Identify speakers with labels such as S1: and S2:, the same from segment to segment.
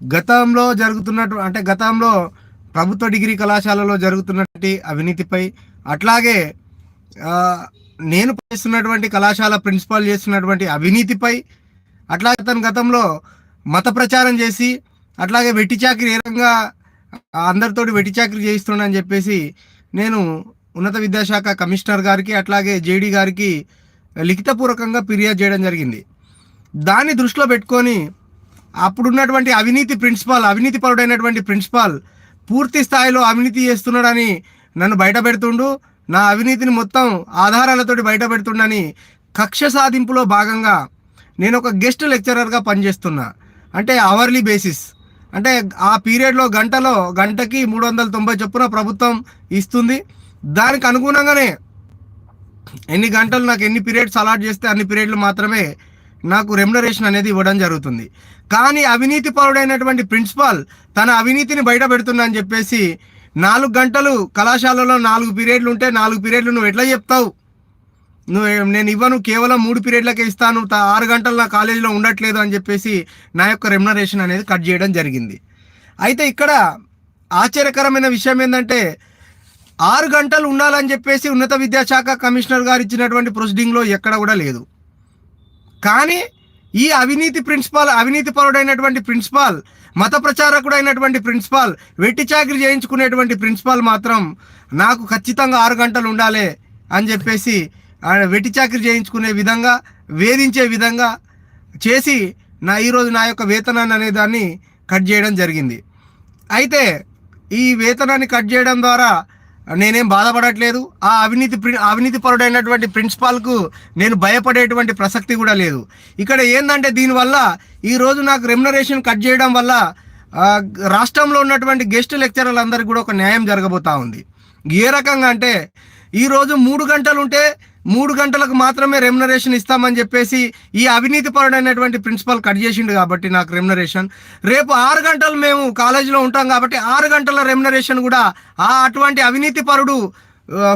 S1: గతంలో జరుగుతున్నట్టు అంటే గతంలో ప్రభుత్వ డిగ్రీ కళాశాలలో జరుగుతున్నటువంటి అవినీతిపై అట్లాగే నేను చేస్తున్నటువంటి కళాశాల ప్రిన్సిపాల్ చేస్తున్నటువంటి అవినీతిపై అట్లాగే తను గతంలో మత ప్రచారం చేసి అట్లాగే వెట్టి చాకరీ ఏ రకంగా అందరితోటి వెట్టి చాకరీ చేయిస్తున్నానని చెప్పేసి నేను ఉన్నత విద్యాశాఖ కమిషనర్ గారికి అట్లాగే జేడీ గారికి లిఖితపూర్వకంగా ఫిర్యాదు చేయడం జరిగింది. దాన్ని దృష్టిలో పెట్టుకొని అప్పుడున్నటువంటి అవినీతి ప్రిన్సిపాల్ అవినీతి పరుడైనటువంటి ప్రిన్సిపాల్ పూర్తి స్థాయిలో అవినీతి చేస్తున్నాడని నన్ను బయట పెడుతుండు నా అవినీతిని మొత్తం ఆధారాలతోటి బయట పెడుతుండని కక్ష సాధింపులో భాగంగా నేను ఒక గెస్ట్ లెక్చరర్గా పనిచేస్తున్నా. అంటే అవర్లీ బేసిస్. అంటే ఆ పీరియడ్లో గంటలో గంటకి మూడు వందల తొంభై చొప్పున ప్రభుత్వం ఇస్తుంది. దానికి అనుగుణంగానే ఎన్ని గంటలు నాకు ఎన్ని పీరియడ్స్ అలాట్ చేస్తే అన్ని పీరియడ్లు మాత్రమే నాకు రెమ్యునరేషన్ అనేది ఇవ్వడం జరుగుతుంది. కానీ అవినీతి పరుడైనటువంటి ప్రిన్సిపాల్ తన అవినీతిని బయట పెడుతున్నా అని చెప్పేసి నాలుగు గంటలు కళాశాలలో నాలుగు పీరియడ్లు ఉంటే నాలుగు పీరియడ్లు నువ్వు ఎట్లా చెప్తావు? నువ్వు నేను ఇవ్వను కేవలం మూడు పీరియడ్లకే ఇస్తాను త- ఆరు గంటలు నా కాలేజీలో ఉండట్లేదు అని చెప్పేసి నా యొక్క రెమ్యునరేషన్ అనేది కట్ చేయడం జరిగింది. అయితే ఇక్కడ ఆశ్చర్యకరమైన విషయం ఏంటంటే ఆరు గంటలు ఉండాలని చెప్పేసి ఉన్నత విద్యాశాఖ కమిషనర్ గారు ఇచ్చినటువంటి ప్రొసీడింగ్లో ఎక్కడ కూడా లేదు. కానీ ఈ అవినీతి ప్రిన్సిపాల్ అవినీతి పరుడైనటువంటి ప్రిన్సిపాల్ మత ప్రచారకుడు అయినటువంటి ప్రిన్సిపాల్ వెట్టి చాకరీ చేయించుకునేటువంటి ప్రిన్సిపాల్ మాత్రం నాకు ఖచ్చితంగా ఆరు గంటలు ఉండాలి అని చెప్పేసి వెట్టి చాకరీ చేయించుకునే విధంగా వేధించే విధంగా చేసి నా ఈరోజు నా యొక్క వేతనాన్ని అనే దాన్ని కట్ చేయడం జరిగింది. అయితే ఈ వేతనాన్ని కట్ చేయడం ద్వారా నేనేం బాధపడట్లేదు. ఆ అవినీతి ప్రి- అవినీతి పరుడైనటువంటి ప్రిన్సిపాల్కు నేను భయపడేటువంటి ప్రసక్తి కూడా లేదు. ఇక్కడ ఏంటంటే దీనివల్ల ఈరోజు నాకు రెమ్యునరేషన్ కట్ చేయడం వల్ల రాష్ట్రంలో ఉన్నటువంటి గెస్ట్ లెక్చరర్లందరికీ కూడా ఒక న్యాయం జరగబోతా ఉంది. ఏ రకంగా అంటే ఈరోజు మూడు గంటలు ఉంటే మూడు గంటలకు మాత్రమే రెమ్యునరేషన్ ఇస్తామని చెప్పేసి ఈ అవినీతి పరుడైనటువంటి ప్రిన్సిపల్ కట్ చేసిండు కాబట్టి నాకు రెమ్యునరేషన్. రేపు ఆరు గంటలు మేము కాలేజీలో ఉంటాం కాబట్టి ఆరు గంటల రెమ్యునరేషన్ కూడా ఆ అటువంటి అవినీతి పరుడు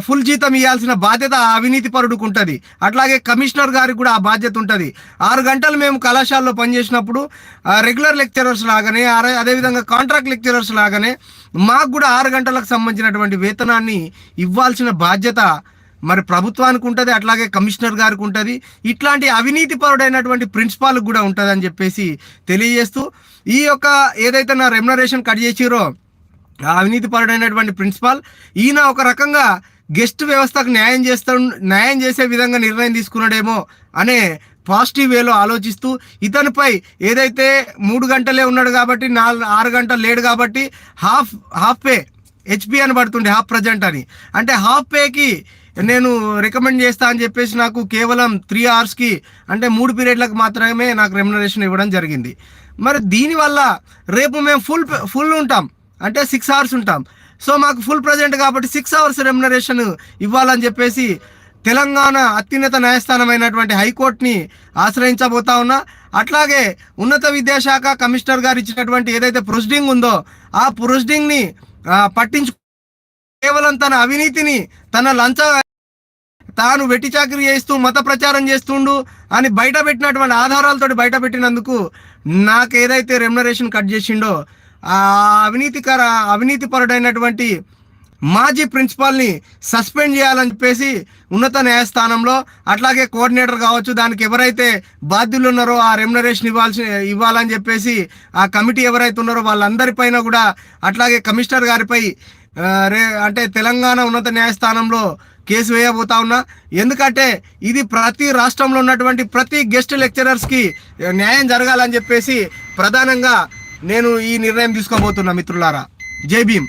S1: ఫుల్ జీతం ఇవ్వాల్సిన బాధ్యత ఆ అవినీతి పరుడుకు ఉంటుంది. అట్లాగే కమిషనర్ గారికి కూడా ఆ బాధ్యత ఉంటుంది. ఆరు గంటలు మేము కళాశాలలో పనిచేసినప్పుడు రెగ్యులర్ లెక్చరర్స్ లాగానే అరే- అదేవిధంగా కాంట్రాక్ట్ లెక్చరర్స్ లాగానే మాకు కూడా ఆరు గంటలకు సంబంధించినటువంటి వేతనాన్ని ఇవ్వాల్సిన బాధ్యత మరి ప్రభుత్వానికి ఉంటుంది అట్లాగే కమిషనర్ గారికి ఉంటుంది. ఇట్లాంటి అవినీతి పరుడైనటువంటి ప్రిన్సిపాల్కి కూడా ఉంటుంది అని చెప్పేసి తెలియజేస్తూ ఈ యొక్క ఏదైతే నా రెమ్యునరేషన్ కట్ చేసిరో అవినీతి పరుడైనటువంటి ప్రిన్సిపాల్ ఈయన ఒక రకంగా గెస్ట్ వ్యవస్థకు న్యాయం చేస్తా న్యాయం చేసే విధంగా నిర్ణయం తీసుకున్నాడేమో అనే పాజిటివ్ వేలో ఆలోచిస్తూ ఇతనిపై ఏదైతే మూడు గంటలే ఉన్నాడు కాబట్టి నాలుగు ఆరు గంటలు లేడు కాబట్టి హాఫ్ హాఫ్ పే హెచ్పి అని పడుతుండే హాఫ్ ప్రజెంట్ అని. అంటే హాఫ్ పేకి నేను రికమెండ్ చేస్తా అని చెప్పేసి నాకు కేవలం త్రీ అవర్స్కి అంటే మూడు పీరియడ్లకు మాత్రమే నాకు రెమ్యునరేషన్ ఇవ్వడం జరిగింది. మరి దీనివల్ల రేపు మేము ఫుల్ ఫుల్ ఉంటాం. అంటే సిక్స్ అవర్స్ ఉంటాం. సో మాకు ఫుల్ ప్రజెంట్ కాబట్టి సిక్స్ అవర్స్ రెమ్యునరేషన్ ఇవ్వాలని చెప్పేసి తెలంగాణ అత్యున్నత న్యాయస్థానమైనటువంటి హైకోర్టుని ఆశ్రయించబోతా ఉన్నా. అట్లాగే ఉన్నత విద్యాశాఖ కమిషనర్ గారు ఇచ్చినటువంటి ఏదైతే ప్రొసీడింగ్ ఉందో ఆ ప్రొసీడింగ్ని పట్టించు కేవలం తన అవినీతిని తన లంచ తాను వెట్టి చాకరీ చేస్తూ మత ప్రచారం చేస్తుండు అని బయట పెట్టినటువంటి ఆధారాలతోటి బయట పెట్టినందుకు నాకు ఏదైతే రెమ్యునరేషన్ కట్ చేసిండో ఆ అవినీతికర అవినీతిపరుడైనటువంటి మాజీ ప్రిన్సిపాల్ని సస్పెండ్ చేయాలని చెప్పేసి ఉన్నత న్యాయస్థానంలో అట్లాగే కోఆర్డినేటర్ కావచ్చు దానికి ఎవరైతే బాధ్యులు ఉన్నారో ఆ రెమ్యునరేషన్ ఇవ్వాల్సి ఇవ్వాలని చెప్పేసి ఆ కమిటీ ఎవరైతే ఉన్నారో వాళ్ళందరిపైన కూడా అట్లాగే కమిషనర్ గారిపై రే అంటే తెలంగాణ ఉన్నత న్యాయస్థానంలో కేసు వేయబోతా ఉన్నా. ఎందుకంటే ఇది ప్రతి రాష్ట్రంలో ఉన్నటువంటి ప్రతి గెస్ట్ లెక్చరర్స్కి న్యాయం జరగాలని చెప్పేసి ప్రధానంగా నేను ఈ నిర్ణయం తీసుకోబోతున్నా మిత్రులారా. జై భీమ్.